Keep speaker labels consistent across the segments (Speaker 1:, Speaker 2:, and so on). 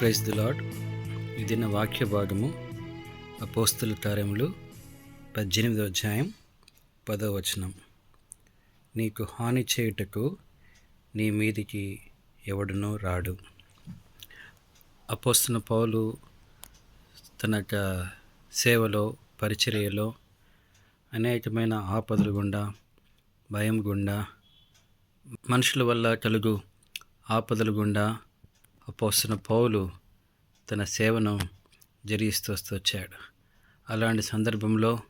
Speaker 1: Praise the lord ఇదిన వాక్య భాగము అపోస్తుల కార్యములు పద్దెనిమిదో అధ్యాయం పదో వచనం. నీకు హాని చేయుటకు నీ మీదికి ఎవడునో రాడు. అపోస్తున్న పౌలు తన సేవలో పరిచర్యలో అనేకమైన ఆపదలు గుండా భయం గుండా మనుషుల వల్ల కలుగు ఆపదలు గుండా అపోస్తున్న పౌలు తన సేవను జరిగిస్తూ వస్తూ వచ్చాడు. అలాంటి సందర్భంలో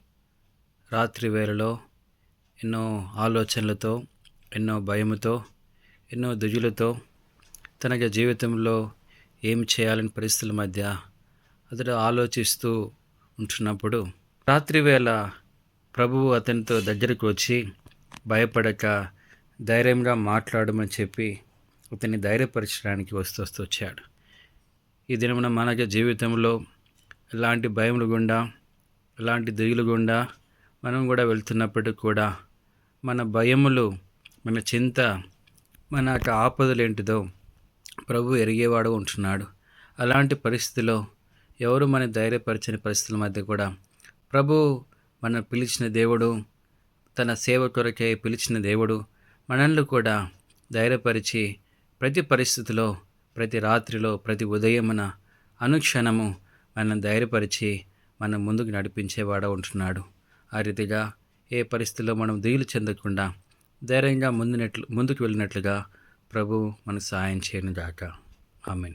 Speaker 1: రాత్రి వేళలో ఎన్నో ఆలోచనలతో ఎన్నో భయముతో ఎన్నో దుజులతో తన జీవితంలో ఏం చేయాలని పరిస్థితుల మధ్య అతడు ఆలోచిస్తూ ఉంటున్నప్పుడు రాత్రి వేళ ప్రభువు అతనితో దగ్గరకు వచ్చి భయపడక ధైర్యంగా మాట్లాడమని చెప్పి అతన్ని ధైర్యపరచడానికి వస్తూ వస్తూ వచ్చాడు. ఈ దినమున మనకి జీవితంలో ఎలాంటి భయములు గుండా ఎలాంటి దిగులు గుండా మనం కూడా వెళ్తున్నప్పటికి కూడా మన భయములు మన చింత మన యొక్క ఆపదలు ఏంటిదో ప్రభు ఎరిగేవాడు ఉంటున్నాడు. అలాంటి పరిస్థితిలో ఎవరు మన ధైర్యపరచని పరిస్థితుల మధ్య కూడా ప్రభు మన పిలిచిన దేవుడు తన సేవ కొరకే పిలిచిన దేవుడు మనల్ని కూడా ధైర్యపరిచి ప్రతి పరిస్థితిలో ప్రతి రాత్రిలో ప్రతి ఉదయమున అనుక్షణము మనం ధైర్యపరిచి మనం ముందుకు నడిపించేవాడు ఉంటున్నాడు. ఆ రీతిగా ఏ పరిస్థితిలో మనం దిగులు చెందకుండా ధైర్యంగా ముందునట్లు ముందుకు వెళ్ళినట్లుగా ప్రభు మనకు సాయం చేయను గాక ఆమెన్.